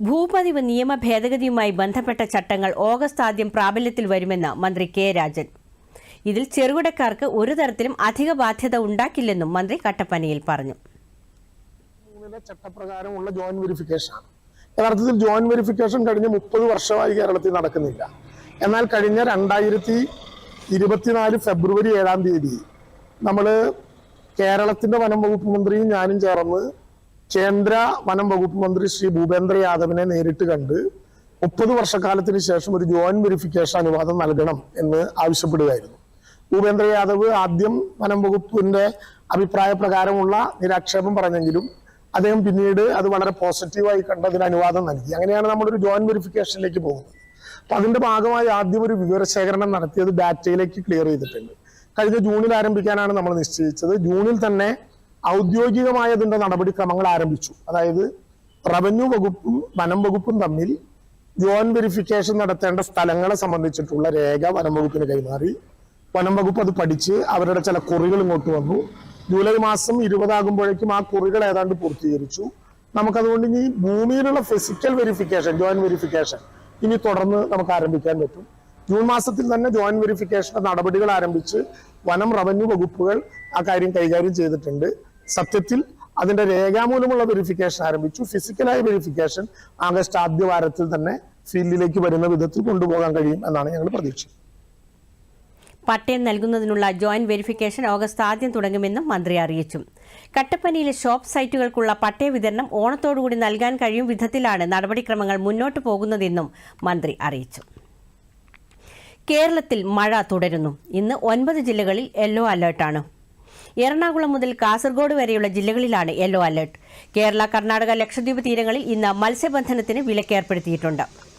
ഭൂപതിവ് നിയമ ഭേദഗതിയുമായി ബന്ധപ്പെട്ട ചട്ടങ്ങൾ ഓഗസ്റ്റ് ആദ്യം പ്രാബല്യത്തിൽ വരുമെന്ന് മന്ത്രി കെ രാജൻ. ഇതിൽ ചെറുകിടക്കാർക്ക് ഒരു തരത്തിലും അധിക ബാധ്യത ഉണ്ടാക്കില്ലെന്നും മന്ത്രി കട്ടപ്പനയിൽ പറഞ്ഞു. ചട്ടപ്രകാരമുള്ള ജോയിന്റ് വെരിഫിക്കേഷൻ യഥാർത്ഥത്തിൽ ജോയിന്റ് വെരിഫിക്കേഷൻ കഴിഞ്ഞ മുപ്പത് വർഷമായി കേരളത്തിൽ നടക്കുന്നില്ല. എന്നാൽ കഴിഞ്ഞ രണ്ടായിരത്തി ഇരുപത്തിനാല് ഫെബ്രുവരി ഏഴാം തീയതി നമ്മൾ കേരളത്തിന്റെ വനം വകുപ്പ് മന്ത്രിയും ഞാനും ചേർന്ന് കേന്ദ്ര വനം വകുപ്പ് മന്ത്രി ശ്രീ ഭൂപേന്ദ്ര യാദവിനെ നേരിട്ട് കണ്ട് മുപ്പത് വർഷക്കാലത്തിന് ശേഷം ഒരു ജോയിന്റ് വെരിഫിക്കേഷൻ അനുവാദം നൽകണം എന്ന് ആവശ്യപ്പെടുകയായിരുന്നു. ഭൂപേന്ദ്ര യാദവ് ആദ്യം വനം വകുപ്പിന്റെ അഭിപ്രായ പ്രകാരമുള്ള നിരാക്ഷേപം പറഞ്ഞെങ്കിലും അദ്ദേഹം പിന്നീട് അത് വളരെ പോസിറ്റീവായി കണ്ട് അതിന് അനുവാദം നൽകി. അങ്ങനെയാണ് നമ്മളൊരു ജോയിന്റ് വെരിഫിക്കേഷനിലേക്ക് പോകുന്നത്. അപ്പൊ അതിന്റെ ഭാഗമായി ആദ്യം ഒരു വിവരശേഖരണം നടത്തിയത് ഡാറ്റയിലേക്ക് ക്ലിയർ ചെയ്തിട്ടുണ്ട്. കഴിഞ്ഞ ജൂണിൽ ആരംഭിക്കാനാണ് നമ്മൾ നിശ്ചയിച്ചത്. ജൂണിൽ തന്നെ ഔദ്യോഗികമായ അതിന്റെ നടപടിക്രമങ്ങൾ ആരംഭിച്ചു. അതായത് റവന്യൂ വകുപ്പും വനം വകുപ്പും തമ്മിൽ ജോൺ വെരിഫിക്കേഷൻ നടത്തേണ്ട സ്ഥലങ്ങളെ സംബന്ധിച്ചിട്ടുള്ള രേഖ വനം വകുപ്പിന് കൈമാറി. വനം വകുപ്പ് അത് പഠിച്ച് അവരുടെ ചില കുറികൾ ഇങ്ങോട്ട് വന്നു. ജൂലൈ മാസം ഇരുപതാകുമ്പോഴേക്കും ആ കുറികൾ ഏതാണ്ട് പൂർത്തീകരിച്ചു. നമുക്കതുകൊണ്ട് ഇനി ഭൂമിയിലുള്ള ഫിസിക്കൽ വെരിഫിക്കേഷൻ ജോയിന്റ് വെരിഫിക്കേഷൻ ഇനി തുടർന്ന് നമുക്ക് ആരംഭിക്കാൻ പറ്റും. ജൂൺ മാസത്തിൽ തന്നെ ജോയിന്റ് വെരിഫിക്കേഷൻ നടപടികൾ ആരംഭിച്ച് വനം റവന്യൂ വകുപ്പുകൾ ആ കാര്യം കൈകാര്യം ചെയ്തിട്ടുണ്ട്. സത്യത്തിൽ അതിന്റെ രേഖാമൂലമുള്ള വെരിഫിക്കേഷൻ ആരംഭിച്ചു. ഫിസിക്കലായ വെരിഫിക്കേഷൻ ആഗസ്റ്റ് ആദ്യ വാരത്തിൽ തന്നെ ഫീൽഡിലേക്ക് വരുന്ന വിധത്തിൽ കൊണ്ടുപോകാൻ കഴിയും എന്നാണ് ഞങ്ങൾ പ്രതീക്ഷിക്കുന്നത്. പട്ടയം നൽകുന്നതിനുള്ള ജോയിന്റ് വെരിഫിക്കേഷൻ ഓഗസ്റ്റ് ആദ്യം തുടങ്ങുമെന്നും മന്ത്രി അറിയിച്ചു. കട്ടപ്പനയിലെ ഷോപ്പ് സൈറ്റുകൾക്കുള്ള പട്ടയ വിതരണം ഓണത്തോടുകൂടി നൽകാൻ കഴിയും വിധത്തിലാണ് നടപടിക്രമങ്ങൾ മുന്നോട്ട് പോകുന്നതെന്നും മന്ത്രി അറിയിച്ചു. കേരളത്തിൽ മഴ തുടരുന്നു. ഇന്ന് ഒൻപത് ജില്ലകളിൽ യെല്ലോ അലേർട്ടാണ് എറണാകുളം മുതൽ കാസർഗോഡ് വരെയുള്ള ജില്ലകളിലാണ് യെല്ലോ അലർട്ട്. കേരള കർണാടക ലക്ഷദ്വീപ് തീരങ്ങളിൽ ഇന്ന് മത്സ്യബന്ധനത്തിന് വിലക്കേർപ്പെടുത്തിയിട്ടുണ്ട്.